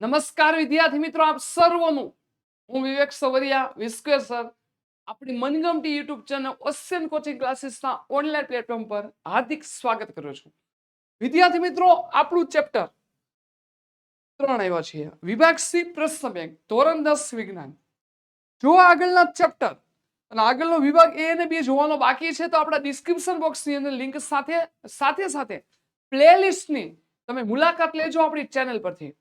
નમસ્કાર વિદ્યાર્થી મિત્રો, આપ સર્વનું. હું વિવેક સવરિયા વિસ્ક્વેર સર. આપણી મનગમતી યુટ્યુબ ચેનલ ઓશિયન કોચિંગ ક્લાસીસના ઓનલાઈન પ્લેટફોર્મ પર હાર્દિક સ્વાગત કરું છું. વિદ્યાર્થી મિત્રો, આપણું ચેપ્ટર ત્રણ આવ્યા છીએ. વિભાગ સી, પ્રશ્ન બેંક, ધોરણ દસ, વિજ્ઞાન. જો આગળના ચેપ્ટર અને આગળનો વિભાગ એ અને બી જોવાનો બાકી છે, તો આપણા ડિસ્ક્રિપ્શન બોક્સની અંદર લિંક સાથે સાથે સાથે પ્લેલિસ્ટની તમે મુલાકાત લેજો આપણી ચેનલ પરથી.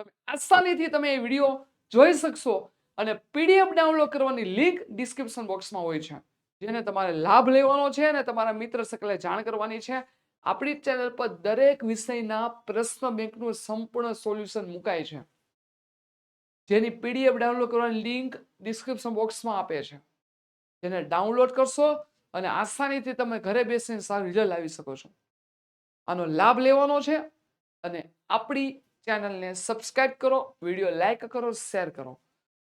તમે આસાનીથી તમે એ વીડિયો જોઈ શકશો અને પીડીએફ ડાઉનલોડ કરવાની લિંક ડિસ્ક્રિપ્શન બોક્સમાં હોય છે, જેને તમારે લાભ લેવાનો છે અને તમારા મિત્ર સકલે જાણ કરવાની છે. આપણી ચેનલ પર દરેક વિષયના પ્રશ્ન બેંકનું સંપૂર્ણ સોલ્યુશન મુકાય છે. જેની પીડીએફ ડાઉનલોડ કરવાની લિંક ડિસ્ક્રિપ્શન બોક્સમાં આપે છે. જેને ડાઉનલોડ કરશો અને આસાનીથી તમે ઘરે બેસીને સારું રિઝલ્ટ લાવી શકો છો. આનો લાભ લેવાનો છે અને આપણી ચેનલને સબસ્ક્રાઇબ કરો, વીડિયો લાઇક કરો, શેર કરો.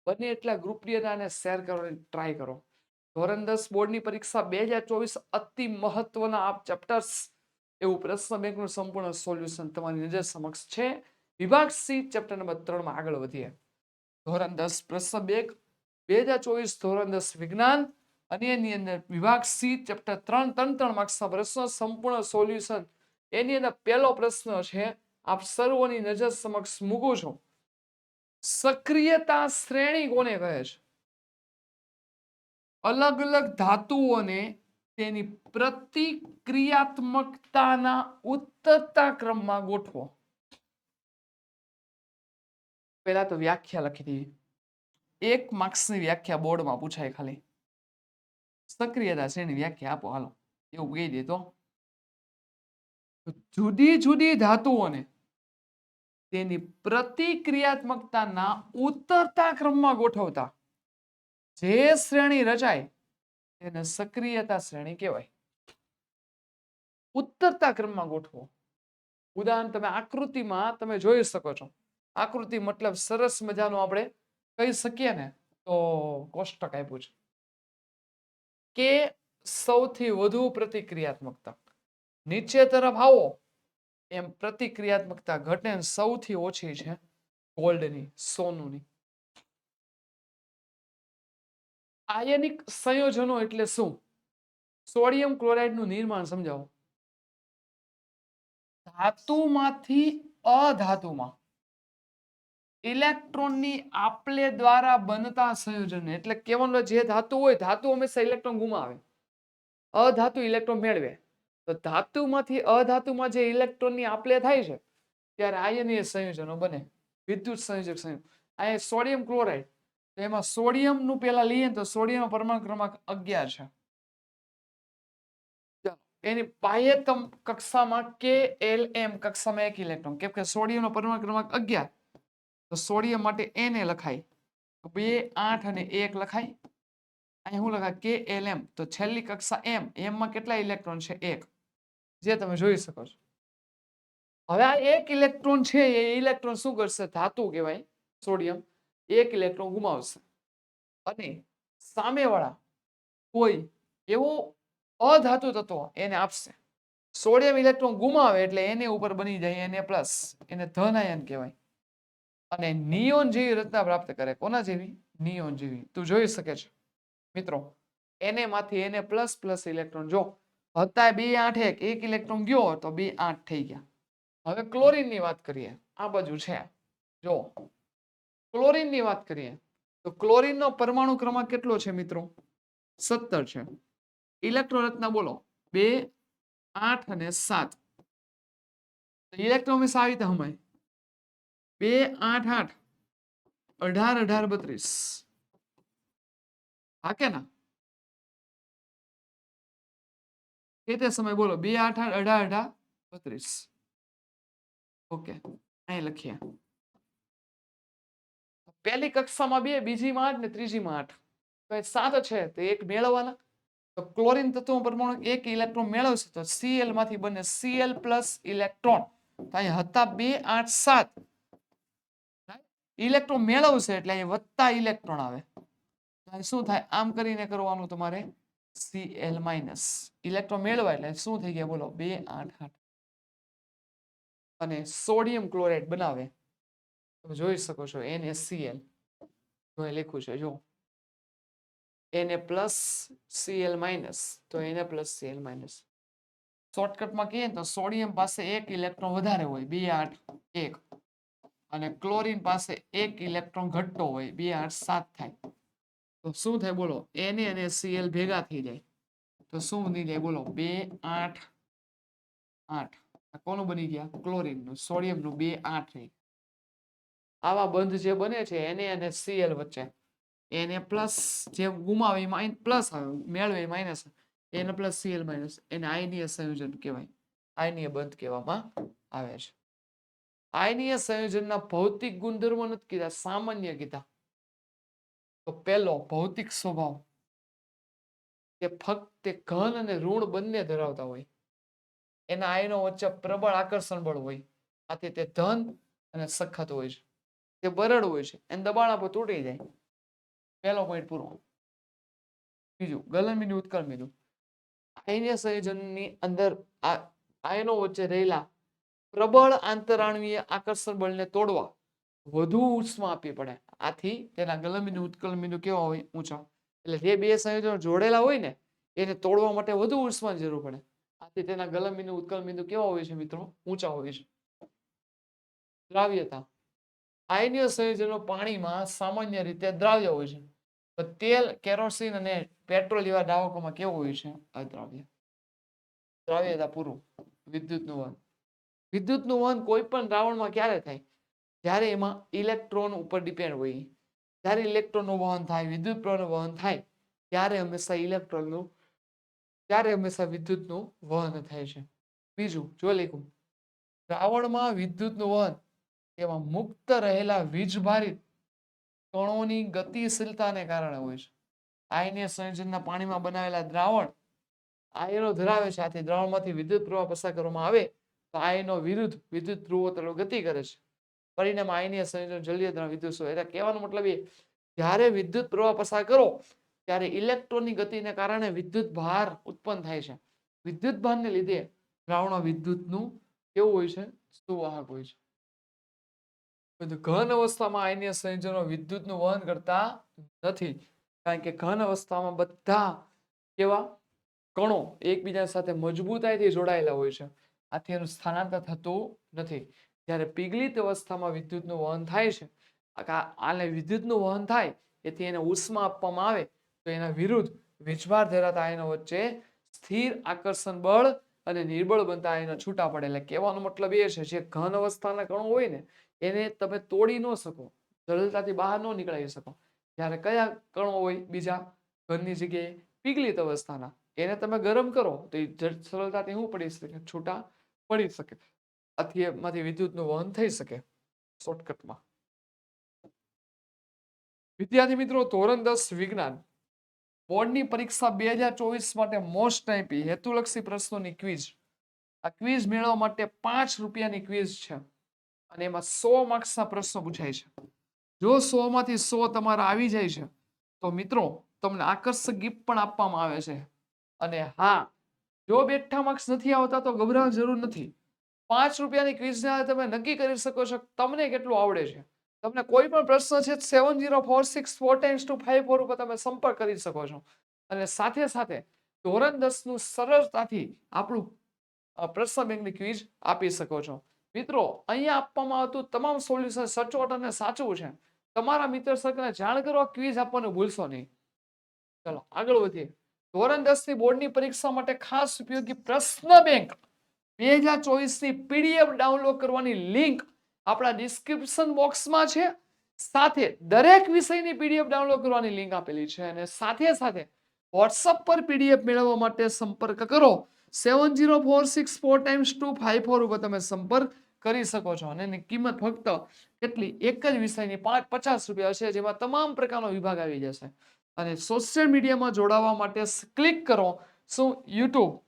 બને એટલા ગ્રુપની અને શેર કરવાની ટ્રાય કરો. ધોરણ દસ બોર્ડની પરીક્ષા બે હજાર ચોવીસ અતિ મહત્વના આપ ચેપ્ટર્સ એવું પ્રશ્ન બેંકનું સંપૂર્ણ સોલ્યુશન તમારી નજર સમક્ષ છે. વિભાગ સી ચેપ્ટર નંબર ત્રણમાં આગળ વધીએ. ધોરણ દસ પ્રશ્ન બેંક, બે હજાર ચોવીસ ધોરણ દસ વિજ્ઞાન, અને એની અંદર વિભાગ સી ચેપ્ટર ત્રણ ત્રણ ત્રણ માર્ક્સના પ્રશ્નો સંપૂર્ણ સોલ્યુશન એની અંદર પહેલો પ્રશ્ન છે આપ સર્વોની નજર સમક્ષ મૂકું છું. સક્રિયતા શ્રેણી કોને કહે છે? અલગ અલગ ધાતુઓને તેની પ્રતિક્રિયાત્મકતાના ઉત્તરતા ક્રમમાં ગોઠવો. પહેલા તો વ્યાખ્યા લખી દીધી. એક માર્ક્સની વ્યાખ્યા બોર્ડમાં પૂછાય ખાલી. સક્રિયતા શ્રેણી વ્યાખ્યા આપો, હાલો. એવું કહી દે તો. જુદી જુદી ધાતુઓને તેની પ્રતિક્રિયાત્મકતાના ઉતરતા ક્રમમાં ગોઠવતા. જે શ્રેણી રચાય, તેને સક્રિયતા શ્રેણી કહેવાય. ઉત્તરતા ક્રમમાં ગોઠવો. ઉદાહરણ, તમે આકૃતિમાં તમે જોઈ શકો છો. આકૃતિ મતલબ સરસ મજાનું આપણે કહી શકીએ ને, તો કોષ્ટક આપ્યું છે. કે સૌથી વધુ પ્રતિક્રિયાત્મકતા. નીચે તરફ આવો. એમ પ્રતિક્રિયાત્મકતા ઘટે સૌથી ઓછી છે ગોલ્ડની સોનુની આયનિક સંયોજનો એટલે શું? સોડિયમ ક્લોરાઇડનું નિર્માણ સમજાવો. ધાતુમાંથી અધાતુમાં. ઇલેક્ટ્રોનની આપલે દ્વારા બનતા સંયોજન એટલે કેવાનું જે ધાતુ હોય, ધાતુ હંમેશા ઇલેક્ટ્રોન ગુમાવે. અધાતુ ઇલેક્ટ્રોન મેળવે. તો ધાતુમાંથી અધાતુમાં જે ઇલેક્ટ્રોનની આપલે થાય છે, ત્યારે આયનીય સંયોજનો બને. વિદ્યુત સંયોજક સંયોજન. આ સોડિયમ ક્લોરાઇડ. તો એમાં સોડિયમનું પેલા લઈએ તો સોડિયમ પરમાણુ ક્રમાંક અગિયાર છે. એની બાહ્યતમ કક્ષામાં કે એલ એમ કક્ષામાં એક ઇલેક્ટ્રોન કેમ કે સોડિયમનો પરમાણુ ક્રમાંક અગિયાર. તો સોડિયમ માટે એને લખાય. બે, આઠ અને એક લખાય. અહીં શું લખાય? કે એલ એમ તો છેલ્લી કક્ષા એમ. એમમાં કેટલા ઇલેક્ટ્રોન છે? એક. જે તમે જોઈ શકો છો. હવે આ એક ઇલેક્ટ્રોન છે, એ ઇલેક્ટ્રોન શું કરશે? ધાતુ કહેવાય, સોડિયમ. એક ઇલેક્ટ્રોન ગુમાવશે. અને સામેવાળા કોઈ એવો અધાતુ તત્વ એને આપશે. સોડિયમ ઇલેક્ટ્રોન ગુમાવે એટલે એને ઉપર બની જાય, એને પ્લસ એને ધન આયન કહેવાય. અને નિયોન જેવી રચના પ્રાપ્ત કરે. કોના જેવી? નિયોન જેવી. તું જોઈ શકે છે. મિત્રો, એને માંથી એને પ્લસ પ્લસ ઇલેક્ટ્રોન જો હતા બે આઠ એક એક ઇલેક્ટ્રોન ગયો તો બે આઠ થઈ ગયા. હવે ક્લોરીનની વાત કરીએ, આ બાજુ છે. જો ક્લોરીનની વાત કરીએ, તો ક્લોરીન નો પરમાણુ ક્રમાંક કેટલો છે મિત્રો? સત્તર છે. ઇલેક્ટ્રોન રચના બોલો, બે, આઠ અને સાત. ઇલેક્ટ્રોન હંમેશા આવી હમાય. બે, આઠ આઠ. અઢાર અઢાર, બત્રીસ. હા કે ના? કે તે સમય બોલો, બે આઠ આઠ અઢાર અઢાર બત્રીસ. ઓકે, અહીં લખીએ. પહેલી કક્ષામાં બે, બીજીમાં આઠ ને ત્રીજીમાં આઠ. તો સાત છે, તો એક મેળવવાના. તો ક્લોરિન તત્વ પરમાણુ એક ઇલેક્ટ્રોન મેળવશે, તો સીએલમાંથી બને સીએલ પ્લસ ઇલેક્ટ્રોન. તો અહીં હતા બે, આઠ, સાત. ઇલેક્ટ્રોન મેળવશે એટલે અહીં વત્તા ઇલેક્ટ્રોન આવે. શું થાય? આમ કરીને કરવાનું તમારે Cl માઇનસ ઇલેક્ટ્રોન મેળવાય એટલે શું થઈ ગયા? બોલો. બે, આઠ આઠ. અને સોડિયમ ક્લોરાઇડ બનાવે. તમે જોઈ શકો છો. NaCl જો અહીં લખ્યું છે, જો. Na પ્લસ Cl માઇનસ તો Na પ્લસ Cl માઇનસ શોર્ટકટમાં કહીએ ને તો સોડિયમ પાસે એક ઇલેક્ટ્રોન વધારે હોય. બે, આઠ, એક. અને ક્લોરીન પાસે એક ઇલેક્ટ્રોન ઘટતો હોય. બે, આઠ, સાત થાય. તો શું થાય બોલો? એને અને સીએલ ભેગા થઈ જાય. તો શું બની જાય બોલો? બે, આઠ આઠ. કોનું બની ગયા? ક્લોરીનનું, સોડિયમનું. બે, આઠ થઈ આવા બંધ જે બને છે એને અને સીએલ વચ્ચે. એને પ્લસ જે ગુમાવે, એ પ્લસ મેળવે માઇનસ એને પ્લસ સીએલ માઇનસ એને આયનીય સંયોજન કહેવાય. આયનીય બંધ કહેવામાં આવે છે. આયનીય સંયોજનના ભૌતિક ગુણધર્મો નથી કીધા, સામાન્ય કીધા. તો પહેલો ભૌતિક સ્વભાવ કે ફક્ત ઘન અને ઋણ બંને ધરાવતા હોય. એના આયનો વચ્ચે પ્રબળ આકર્ષણ બળ હોય. આથી તે ધન અને સખત હોય છે. તે બરડ હોય છે. એને દબાણ આપો તૂટી જાય. પહેલો પોઈન્ટ પૂરો. બીજું ગલનબિંદુ ઉત્કળ બિંદુ આયનીય સંયોજનની અંદર આ આયનો વચ્ચે રહેલા પ્રબળ આંતરાણવીય આકર્ષણ બળને તોડવા વધુ ઉષ્મા આપવી પડે. આથી તેના ગલનબિંદુ ઉત્કળ બિંદુ કેવા હોય? ઊંચા. એટલે જે બે સંયોજનો જોડેલા હોય ને, એને તોડવા માટે વધુ ઉષ્માની જરૂર પડે. આથી તેના ગલનબિંદુ ઉત્કળ બિંદુ કેવા હોય છે મિત્રો? ઊંચા હોય છે. દ્રાવ્યતા. આયનીય સંયોજનો પાણીમાં સામાન્ય રીતે દ્રાવ્ય હોય છે. તો તેલ, કેરોસીન અને પેટ્રોલ જેવા દ્રાવકોમાં કેવું હોય છે? અદ્રાવ્ય. દ્રાવ્યતા પૂરું. વિદ્યુતનું વહન. વિદ્યુતનું વહન કોઈ પણ દ્રાવણમાં ક્યારે થાય? જ્યારે એમાં ઇલેક્ટ્રોન ઉપર ડિપેન્ડ હોય, જ્યારે ઇલેક્ટ્રોનનું વહન થાય વિદ્યુત પ્રવાહનું વહન થાય, ત્યારે હંમેશા ઇલેક્ટ્રોનનું, ત્યારે હંમેશા વિદ્યુતનું વહન થાય છે. બીજું, જો લખ્યું દ્રાવણમાં વિદ્યુતનું વહન એમાં મુક્ત રહેલા વીજભારિત કણોની ગતિશીલતાને કારણે હોય છે. આયનીય સંયોજનના પાણીમાં બનાવેલા દ્રાવણ, આયનો ધરાવે છે. આથી દ્રાવણમાંથી વિદ્યુત પ્રવાહ પસાર કરવામાં આવે, તો આયનો વિરુદ્ધ વિદ્યુત ધ્રુવો તરફ ગતિ કરે છે. પરિણામે આયનીય સંયોજન જલીય દ્રવ વિદ્યુત સ્વરૂપ. એટલે કહેવાનો મતલબ એ, જ્યારે વિદ્યુત પ્રવાહ પસાર કરો, ત્યારે ઇલેક્ટ્રોનની ગતિને કારણે વિદ્યુત ભાર ઉત્પન્ન થાય છે. વિદ્યુત ભારને લીધે દ્રાવણ વિદ્યુતનું કેવું હોય છે? સુવાહક હોય છે. ઘન અવસ્થામાં આયનીય સંયોજનો વિદ્યુતનું વહન કરતા નથી. કારણ કે ઘન અવસ્થામાં બધા કેવા? કણો એકબીજા સાથે મજબૂતાઈથી જોડાયેલા હોય છે. આથી એનું સ્થાનાંતર થતું નથી. જ્યારે પીગલિત અવસ્થામાં વિદ્યુતનું વહન થાય છે આને વિદ્યુતનું વહન થાય, એથી એને ઉષ્મા આપવામાં આવે, તો એના વિરુદ્ધ વીજભાર ધરાવતા આયનો વચ્ચે સ્થિર આકર્ષણ બળ અને નિર્બળ બનતા આયનો છૂટા પડે. એટલે કહેવાનો મતલબ એ છે, જે ઘન અવસ્થાના કણો હોય ને, એને તમે તોડી ન શકો સરળતાથી બહાર ન નીકળાવી શકો. જ્યારે કયા કણો હોય, બીજા ઘનની જગ્યાએ પીગલિત અવસ્થાના, એને તમે ગરમ કરો, તો એ સરળતાથી શું પડી શકે? છૂટા પડી શકે. આથી એમાંથી વિદ્યુતનું વહન થઈ શકે શોર્ટકટમાં. વિદ્યાર્થી મિત્રો, ધોરણ દસ વિજ્ઞાન. બોર્ડની પરીક્ષા બે હજાર ચોવીસ માટે મોસ્ટ આઈપી હેતુલક્ષી પ્રશ્નોની ક્વિઝ. આ ક્વિઝ મેળવવા માટે પાંચ રૂપિયાની ક્વિઝ છે અને એમાં સો માર્ક્સના પ્રશ્નો પૂછાય છે. જો સો માંથી સો તમારા આવી જાય છે, તો મિત્રો, તમને આકર્ષક ગિફ્ટ પણ આપવામાં આવે છે. અને હા, જો બેઠા માર્ક્સ નથી આવતા તો ગભરાવાની જરૂર નથી. પાંચ રૂપિયાની ક્વિઝના તમે નક્કી કરી શકો છો તમને કેટલું આવડે છે. તમને કોઈ પણ પ્રશ્ન છે seven zero four six four tens two five four ઉપર તમે સંપર્ક કરી શકો છો. અને સાથે સાથે ધોરણ દસનું સરળતાથી આપણું પ્રશ્ન બેંકની ક્વિઝ આપી શકો છો. મિત્રો, અહીંયા આપવામાં આવતું તમામ સોલ્યુશન સચોટ અને સાચું છે. તમારા મિત્ર સર્કલને જાણ કરો ક્વિઝ આપવાનું ભૂલશો નહીં. ચલો, આગળ વધીએ. ધોરણ દસની બોર્ડની પરીક્ષા માટે ખાસ ઉપયોગી પ્રશ્ન બેંક. બે હજાર ચોવીસની પીડીએફ ડાઉનલોડ કરવાની લિંક આપણા ડિસ્ક્રિપ્શન બોક્સમાં છે. સાથે દરેક વિષયની પીડીએફ ડાઉનલોડ કરવાની લિંક આપેલી છે અને સાથે સાથે વોટ્સઅપ પર પીડીએફ મેળવવા માટે સંપર્ક કરો. Seven zero four six four times two five four ઉપર તમે સંપર્ક કરી શકો છો અને એની કિંમત ફક્ત કેટલી? એક જ વિષયની પાંચ પચાસ રૂપિયા છે જેમાં તમામ પ્રકારનો વિભાગ આવી જશે. અને સોશિયલ મીડિયામાં જોડાવા માટે ક્લિક કરો. શું? યુટ્યુબ.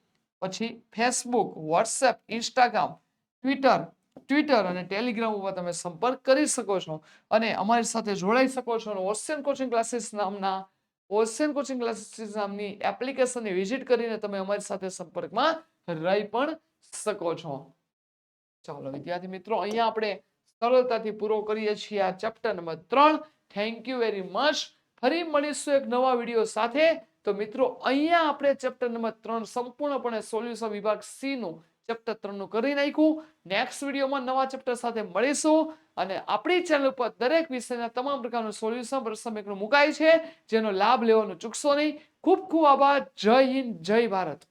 પછી Facebook WhatsApp Instagram Twitter Twitter અને ટેલિગ્રામ ઉપર તમે સંપર્ક કરી શકો છો અને અમારી સાથે જોડાઈ શકો છો અને ઓશિયન કોચિંગ ક્લાસીસ નામના ઓશિયન કોચિંગ ક્લાસીસ નામની એપ્લિકેશનને વિઝિટ કરીને તમે અમારી સાથે સંપર્કમાં રહી પણ શકો છો. ચાલો વિદ્યાર્થી મિત્રો, અહીંયા આપણે સરળતાથી પૂરો કરીએ છીએ આ ચેપ્ટર નંબર ત્રણ. થેન્ક યુ વેરી મચ ફરી મળીશું એક નવા વીડિયો સાથે. તો મિત્રો, અહીંયા આપણે ચેપ્ટર નંબર ત્રણ સંપૂર્ણપણે સોલ્યુશન વિભાગ સી નું ચેપ્ટર ત્રણનું કરી નાખ્યું. નેક્સ્ટ વિડીયોમાં નવા ચેપ્ટર સાથે મળીશું. અને આપણી ચેનલ ઉપર દરેક વિષયના તમામ પ્રકારનું સોલ્યુશન પ્રસમિકનું મુકાય છે. જેનો લાભ લેવાનું ચૂકશો નહીં. ખૂબ ખૂબ આભાર. જય હિન્દ, જય ભારત.